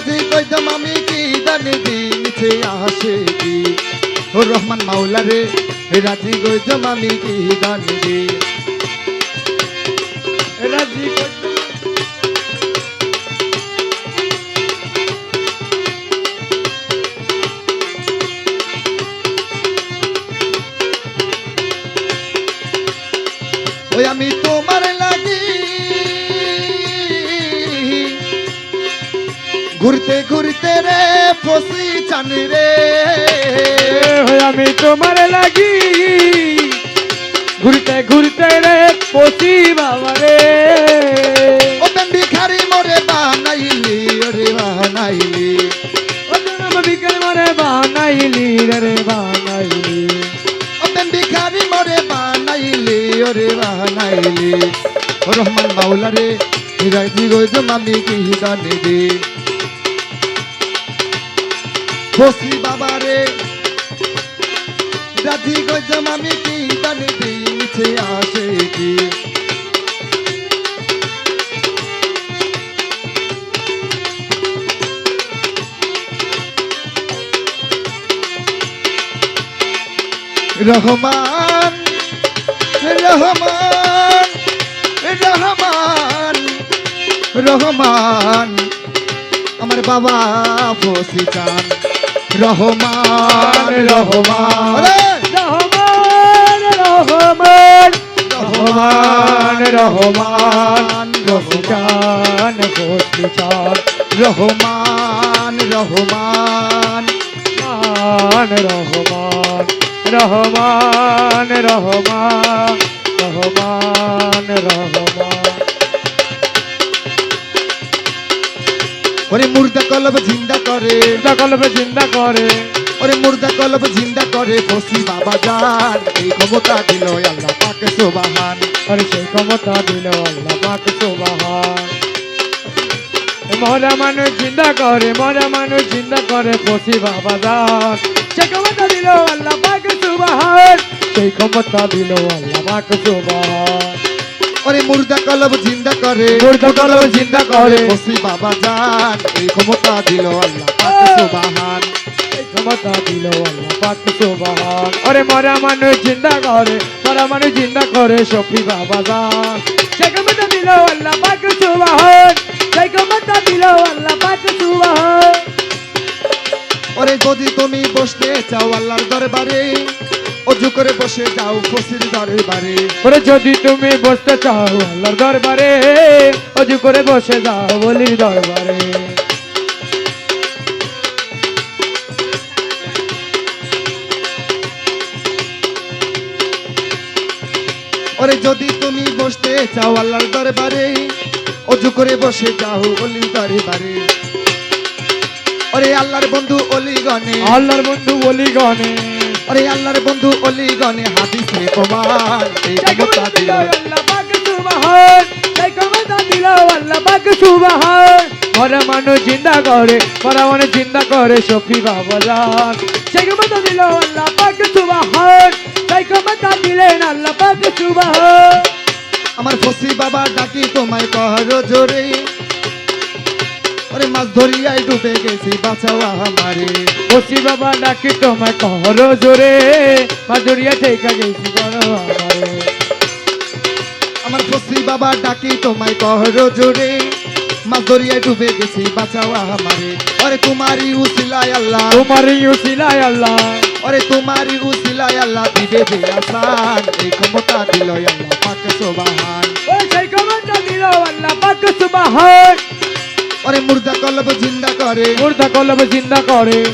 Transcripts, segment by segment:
রাজি কইতাম আমি কি জানি আসে কি? ও রহমান মাওলা রে রাজি কইতাম আমি কি জানি রাজি কইতাম ঘুরতে ঘুরতে রে ফসি চান রে। আমি তোমার লাগি। ঘুরতে ঘুরতে রে পশি বাবা রে। ও ভিখারি মরে বানাইলি ওরে বানাইলি। ও বিকেল মরে বানাইলি রে বানাইলি। ও ভিখারি মরে বানাইলি ওরে বানাইলি। রহমান মাওলা রে হিরাজি গইতো মামি কি হিদানে দে। বসি বাবারে রাধি গজম আমি কি তার আসে কি? রহমান রহমান রহমান রহমান, আমার বাবা বসি চান রহমান রহমান। রহমান। রহমান রহমান। রহমান রহমান। রহমান রহমান। রহমান রহমান। রহমান রহমান। রহমান করে চিন্তা কলবে চিন্তা করে। ওরে মুর্দা কলব জিন্দা করে ফসি বাবা যান এই ক্ষমতা দিল আল্লাহ পাক সুবহান। আর সেই ক্ষমতা দিল আল্লাহ পাক সুবহান। মরা মানুষ চিন্তা করে মরা মানুষ চিন্তা করে পশি বাবা দান সেই ক্ষমতা দিল আল্লাহ পাক সুবহান। সেই ক্ষমতা দিল আল্লাহ পাক সুবহান। ওরে মুর্দা কলব জিন্দা করে। মুর্দা কলব জিন্দা করে। ফসি বাবা যান এই ক্ষমতা দিল আল্লাহ পাক সুবহান। এই ক্ষমতা দিল আল্লাহ পাক সুবহান। আরে মরা মানুষ জিন্দা করে মরা মানুষ চিন্তা করে সফি বাবা দান সেই ক্ষমতা দিল আল্লাহ পাক সুবহান। সেই ক্ষমতা দিল আল্লাহ পাক সুবহান। ওরে যদি তুমি বসতে চাও আল্লাহর দরবারে করে বসে যাও ফসির দরবারে ওরে যদি তুমি বসতে চাও আল্লাহর দরবারে অজু করে বসে যাও বলির দরবারে। ওরে যদি তুমি বসতে চাও আল্লাহর দরবারে অজু করে বসে যাও অলির দরবারে। ওরে আল্লাহর বন্ধু অলিগণে। আল্লাহর বন্ধু বলি গনে ওরে আল্লাহর বন্ধু অলিগণে হাদিসে প্রমাণ। এই ক্ষমতা দিল আল্লাহ পাক সুবহান। সেই ক্ষমতা দিল আল্লাহ পাক সুবহান। মরা মানুষ জিন্দা করে মরা মানুষ জিন্দা করে সফি বাবা জান। সেই ক্ষমতা দিল আল্লাহ পাক সুবহান। সেই ক্ষমতা দিলেন আল্লাহ পাক সুবহান। আমার ফসি বাবা ডাকি তোমায় কহর জোরে। ওরে মাছ ধরিয়াই ডুবে গেছি বাঁচাও আমারে। বসি বাবা ডাকি তোমায় কহর জোরে মাজুরিয়া ঠেকা গেছি বড় আমারে। আমার ফসি বাবা ডাকি তোমায় কহর জোরে মাছ ধরিয়াই ডুবে গেছি বাঁচাও আমারে। ওরে তোমারই উসিলায় আল্লাহ। তোমার ইউসিলাই আল্লাহ। ওরে তোমারই উসিলায় আল্লাহ দিবে যে আসান এই ক্ষমতা দিল আল্লাহ পাক সোবাহান। ও সেই ক্ষমতা দিল আল্লাহ পাক সুবহান। ওরে মুর্দা কলব জিন্দা করে। মুর্দা কলব জিন্দা করে।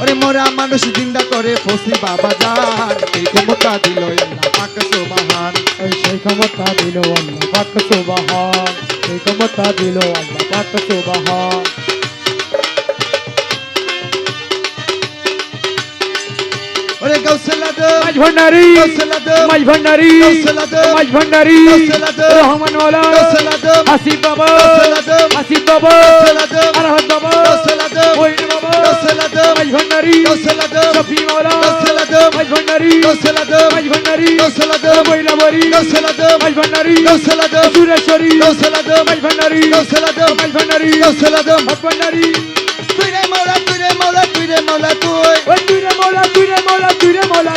ওরে মোরা মানুষ জিন্দা করে ফসি বাবা জান এই ক্ষমতা দিল আল্লাহ পাক সোবাহান। ওই সেই ক্ষমতা দিল আল্লাহ পাক সুবহান। সেই ক্ষমতা দিল আল্লাহ পাক সুবহান ভান্ডারি মাঝ ভান্ডারি মাঝ ভান্ডারি রহমান ওলা হাসিফ বাবা হাসিফ বাবা আরহাত বাবা মহিন বাবা মাঝ ভান্ডারি শফি ওলা মাঝ ভান্ডারি মাঝ ভান্ডারি মহিলা বরি মাঝ ভান্ডারি সুরেশ্বরী মাঝ ভান্ডারি মাঝ ভান্ডারি ভাট ভান্ডারি তুই রে মোলা তুই রে মোলা তুই রে মোলা তুই তুই রে মোলা তুই রে মোলা তুই রে মোলা